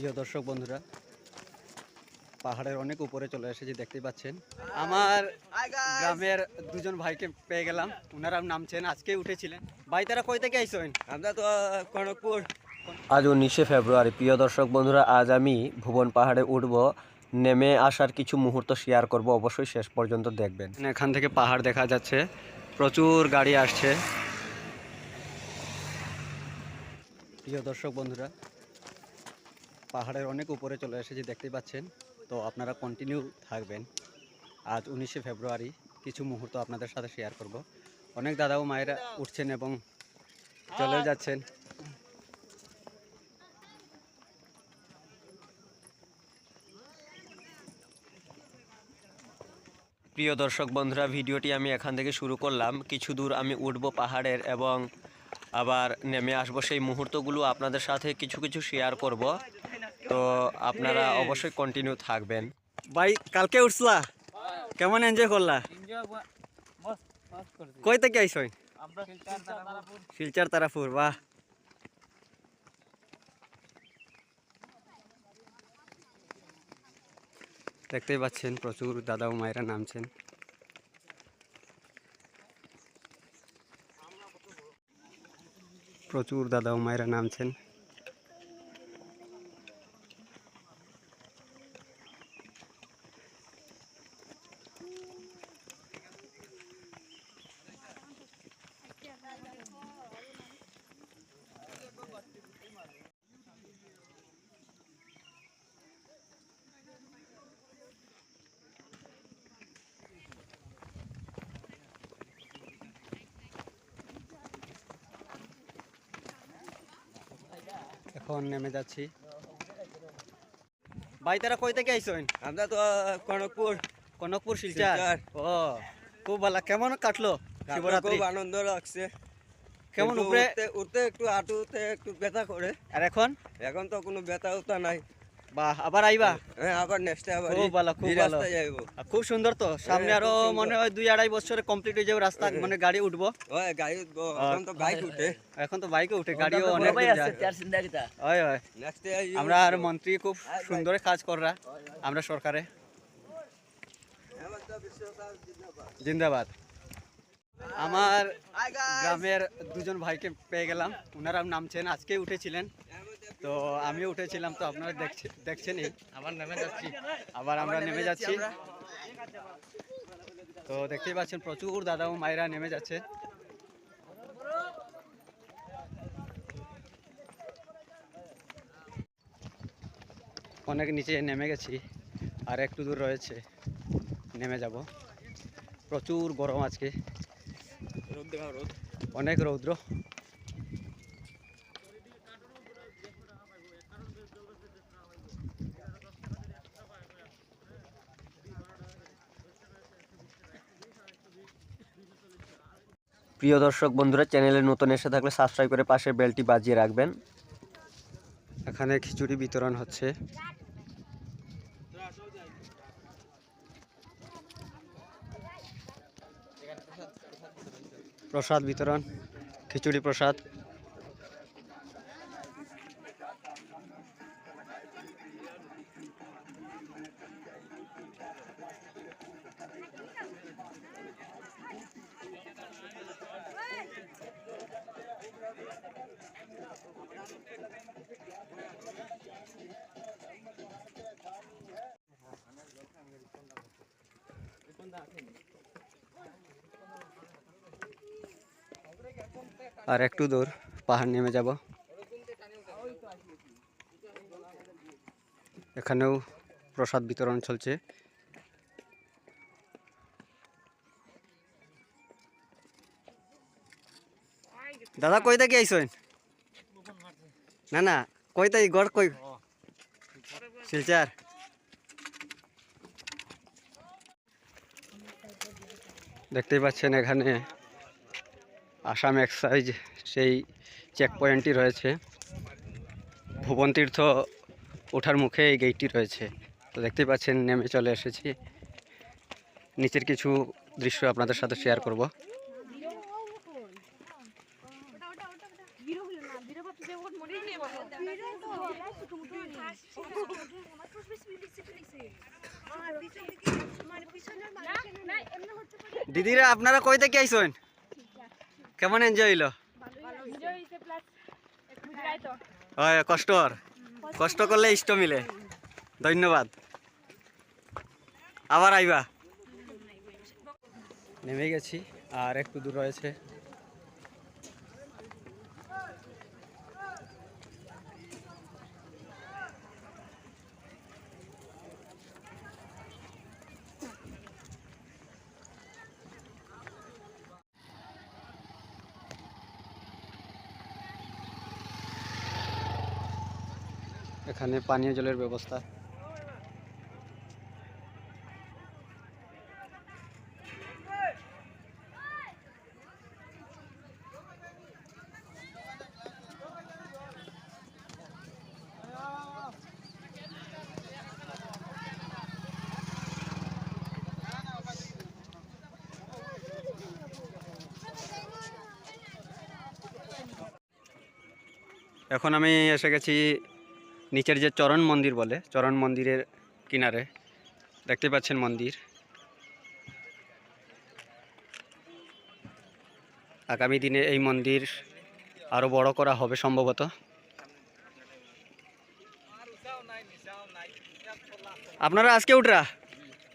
প্রিয় দর্শক বন্ধুরা পাহাড়ের অনেক উপরে চলে এসেছি দেখতেই পাচ্ছেন। আমার গ্রামের দুজন ভাইকে পেয়ে গেলাম ওনারা নামছেন আজকে উঠেছিলেন। ভাই তারা কই থেকে আইসেন? আমরা তো কনকপুর আজ উনিশে ফেব্রুয়ারি প্রিয় দর্শক বন্ধুরা আজ আমি ভুবন পাহাড়ে উঠব। নেমে আসার কিছু মুহূর্ত শেয়ার করব অবশ্যই শেষ পর্যন্ত দেখবেন। এখান থেকে পাহাড় দেখা যাচ্ছে প্রচুর গাড়ি আসছে। প্রিয় দর্শক বন্ধুরা পাহাড়ের অনেক উপরে চলে এসেছি, দেখতেই পাচ্ছেন। তো আপনারা কন্টিনিউ থাকবেন। আজ উনিশে ফেব্রুয়ারি, কিছু মুহূর্ত আপনাদের সাথে শেয়ার করব। অনেক দাদা ও মায়েরা উঠছেন এবং চলে যাচ্ছেন। প্রিয় দর্শক বন্ধুরা, ভিডিওটি আমি এখান থেকে শুরু করলাম। কিছু দূর আমি উঠব পাহাড়ের এবং আবার নেমে আসব। সেই মুহূর্তগুলো আপনাদের সাথে কিছু কিছু শেয়ার করব। তো আপনারা অবশ্যই কন্টিনিউ থাকবেন। ভাই কালকে উঠছলা? কেমন এনজয় করলা? কই থেকে আইসই শিলচার তারাপুর বাহ। দেখতেই পাচ্ছেন প্রচুর দাদা ও মায়েরা নামছেন। প্রচুর দাদা ও মায়েরা নামছেন। এখন নেমে যাচ্ছি। ভাই তারা কই থেকে আইসেন? আমরা তো কনকপুর। কনকপুর শিলচার। ও খুব ভালো। কেমন কাটলো শিবরাত্রি? খুব আনন্দ লাগছে। কেমন উপরে? উঠতে উঠতে একটু হাঁটুতে একটু ব্যথা করে। আর এখন? এখন তো কোনো ব্যথা উঠা নাই। বাহ আবার আইবা? হ্যাঁ আবার নেক্সট আবার খুব ভালো, খুব ভালো। খুব সুন্দর তো সামনে হ্যাঁ, আরও মনে হয় দুই আড়াই বছরে কমপ্লিট হয়ে যাবে রাস্তা মানে গাড়ি উঠবো। ওই গাড়ি উঠবো এখন তো বাইক উঠে। এখন তো বাইকে উঠে গাড়িও অনেক হয় হয়। নেক্সট আমরা আর মন্ত্রী খুব সুন্দর কাজ কররা আমরা সরকারে। জিন্দাবাদ। আমার গ্রামের দুজন ভাইকে পেয়ে গেলাম ওনারা নামছেন আজকে উঠেছিলেন। তো আমি উঠেছিলাম তো আপনারা দেখছে- দেখছেনই। আবার নেমে যাচ্ছি। আবার আমরা নেমে যাচ্ছি। তো দেখতেই পাচ্ছেন প্রচুর দাদা ও মায়েরা নেমে যাচ্ছে। অনেক নিচে নেমে গেছি আর একটু দূর রয়েছে। নেমে যাব। প্রচুর গরম আজকে। অনেক রৌদ্র। প্রিয় দর্শক বন্ধুরা, চ্যানেলে নতুন এসে থাকলে সাবস্ক্রাইব করে পাশে বেলটি বাজিয়ে রাখবেন। এখানে খিচুড়ি বিতরণ হচ্ছে। প্রসাদ বিতরণ, খিচুড়ি প্রসাদ। আর একটু দূর পাহাড় নেমে যাব। এখানেও প্রসাদ বিতরণ চলছে। দাদা কই থেকে আইসেন? না না কই তাই গড় কই? শিলচার। দেখতেই পাচ্ছেন এখানে আসাম এক্সাইজ সেই চেক পয়েন্টটি রয়েছে। ভুবন তীর্থ ওঠার মুখে এই গেটটি রয়েছে। তো দেখতেই পাচ্ছেন নেমে চলে এসেছি। নিচের কিছু দৃশ্য আপনাদের সাথে শেয়ার করব। দিদিরা, আপনারা কই থেকে আইছেন? কেমন এনজয় হইল? হয় কষ্টর কষ্ট করলে ইষ্ট মিলে। ধন্যবাদ। আবার আইবা। নেমে গেছি, আর একটু দূর রয়েছে। এখানে পানীয় জলের ব্যবস্থা। এখন আমি এসে গেছি নিচের যে চরণ মন্দির বলে চরণ মন্দিরের কিনারে দেখতে পাচ্ছেন মন্দির। আগামী দিনে এই মন্দির আরও বড় করা হবে সম্ভবত। আপনারা আজকে উঠরা?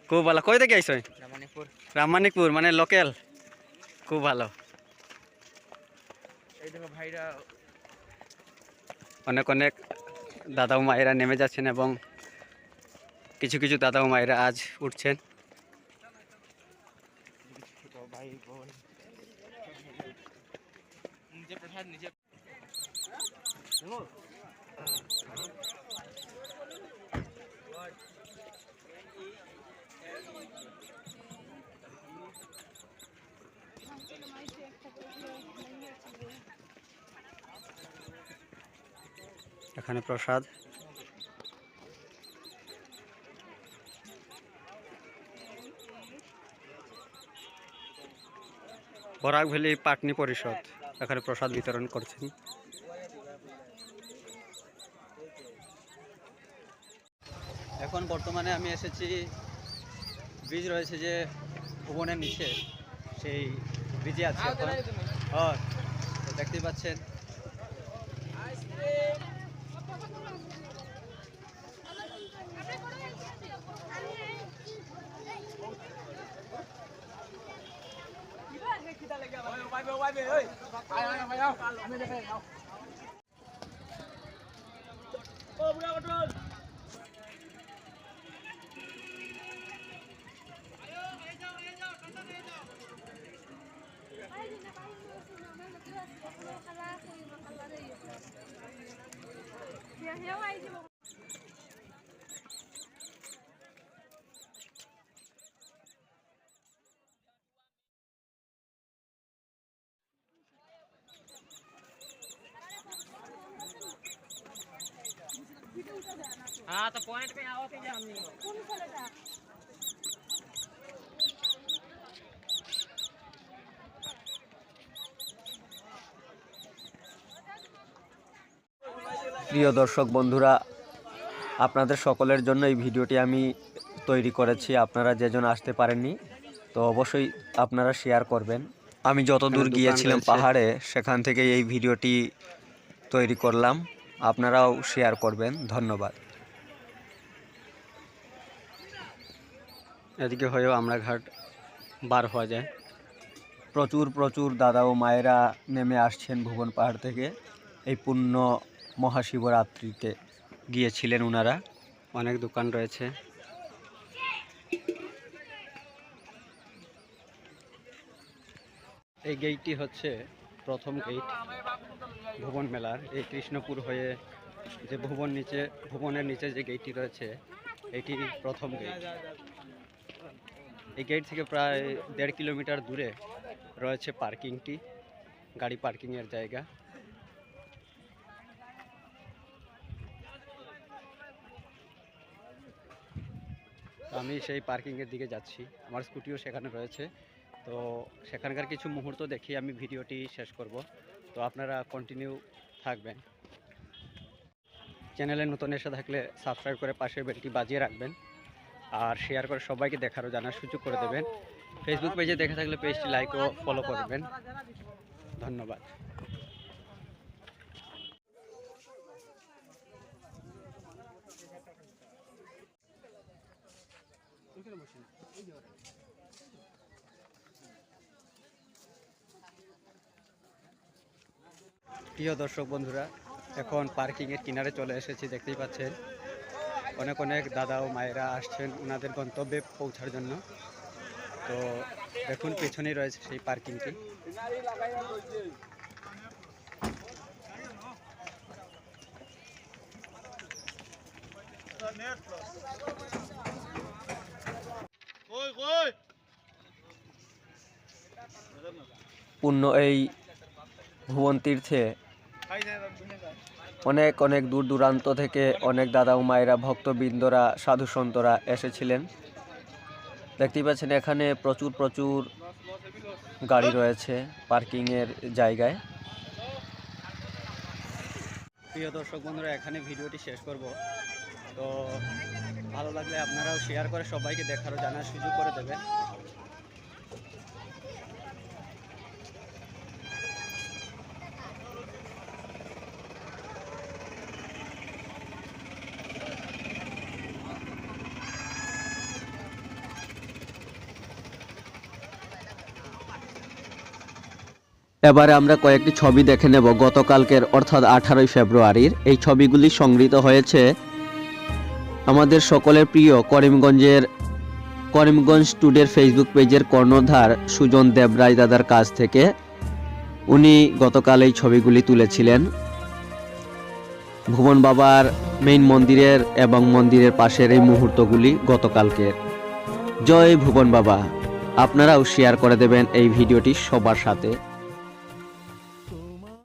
খুব ভালো। কই থেকে আইসই রামানিপুর রামমানিকপুর মানে লোকেল খুব ভালো। অনেক অনেক দাদা মায়েরা নেমে যাচ্ছেন এবং কিছু কিছু দাদা ও মায়েরা আজ উঠছেন। ভাই বোন এখানে প্রসাদ। বরাক ভ্যালি পাটনি পরিষদ এখানে প্রসাদ বিতরণ করছেন। এখন বর্তমানে আমি এসেছি ব্রিজ রয়েছে যে ভুবনের নিচে সেই ব্রিজে আছে এখন। ไปเฮ้ยไปเอาไปเอาไม่ได้ไปเอา हाँ तो पॉइंट पे आओ के हमनी প্রিয় দর্শক বন্ধুরা আপনাদের সকলের জন্য এই ভিডিওটি আমি তৈরি করেছি আপনারা যেজন আসতে পারেননি তো অবশ্যই আপনারা শেয়ার করবেন আমি যত দূর দোকান গিয়েছিলাম রয়েছে। পাহাড়ে সেখান থেকে এই ভিডিওটি তৈরি করলাম আপনারাও শেয়ার করবেন ধন্যবাদ এদিকে হয়েও আমরা ঘাট বার হওয়া যায়। প্রচুর প্রচুর দাদা ও মায়েরা নেমে আসছেন ভুবন পাহাড় থেকে। এই পূর্ণ মহাশিবরাত্রিতে গিয়েছিলেন ওনারা অনেক দোকান রয়েছে। এই গেটটি হচ্ছে প্রথম গেট ভুবন মেলার। এই কৃষ্ণপুর হয়ে যে ভুবন নিচে, ভুবনের নিচে যে গেটটি রয়েছে, এটি প্রথম গেট এই গেট থেকে প্রায় দেড় কিলোমিটার দূরে রয়েছে পার্কিংটি গাড়ি পার্কিংয়ের জায়গা। আমি সেই পার্কিংয়ের দিকে যাচ্ছি। আমার স্কুটিও সেখানে রয়েছে। তো সেখানকার কিছু মুহূর্ত দেখি, আমি ভিডিওটি শেষ করব। তো আপনারা কন্টিনিউ থাকবেন। চ্যানেলে নতুন এসে থাকলে সাবস্ক্রাইব করে পাশের বেলটি বাজিয়ে রাখবেন। আর শেয়ার করে সবাইকে দেখারও জানার সুযোগ করে দেবেন। ফেসবুক পেজে দেখে থাকলে পেজটি লাইক ও ফলো করবেন। ধন্যবাদ। প্রিয় দর্শক বন্ধুরা, এখন পার্কিংয়ের কিনারে চলে এসেছি, দেখতেই পাচ্ছেন। অনেক অনেক দাদা ও মায়েরা আসছেন ওনাদের গন্তব্যে পৌঁছার জন্য। তো দেখুন পেছনেই রয়েছে সেই পার্কিংটি। পূর্ণ এই ভুবন তীর্থে অনেক অনেক দূর দূরান্ত থেকে অনেক দাদা ও মায়েরা, ভক্তবৃন্দরা, সাধু সন্তরা এসেছিলেন। দেখতেই পাচ্ছেন এখানে প্রচুর প্রচুর গাড়ি রয়েছে পার্কিংয়ের জায়গায়। প্রিয় দর্শক বন্ধুরা, এখানে ভিডিওটি শেষ করব। তো ভালো লাগলে আপনারাও শেয়ার করে সবাইকে দেখারও জানার সুযোগ করে দেবেন। এবারে আমরা কয়েকটি ছবি দেখে নেব। গতকালকের অর্থাৎ আঠারোই ফেব্রুয়ারির এই ছবিগুলি সংগৃহীত হয়েছে আমাদের সকলের প্রিয় করিমগঞ্জের করিমগঞ্জ টুডের ফেসবুক পেজের কর্ণধার সুজন দেবরায় দাদার কাছ থেকে উনি গতকাল এই ছবিগুলি তুলেছিলেন। ভুবন বাবার মেইন মন্দিরের এবং মন্দিরের পাশের এই মুহূর্তগুলি গতকালকের জয় ভুবন বাবা। আপনারাও শেয়ার করে দেবেন এই ভিডিওটি সবার সাথে।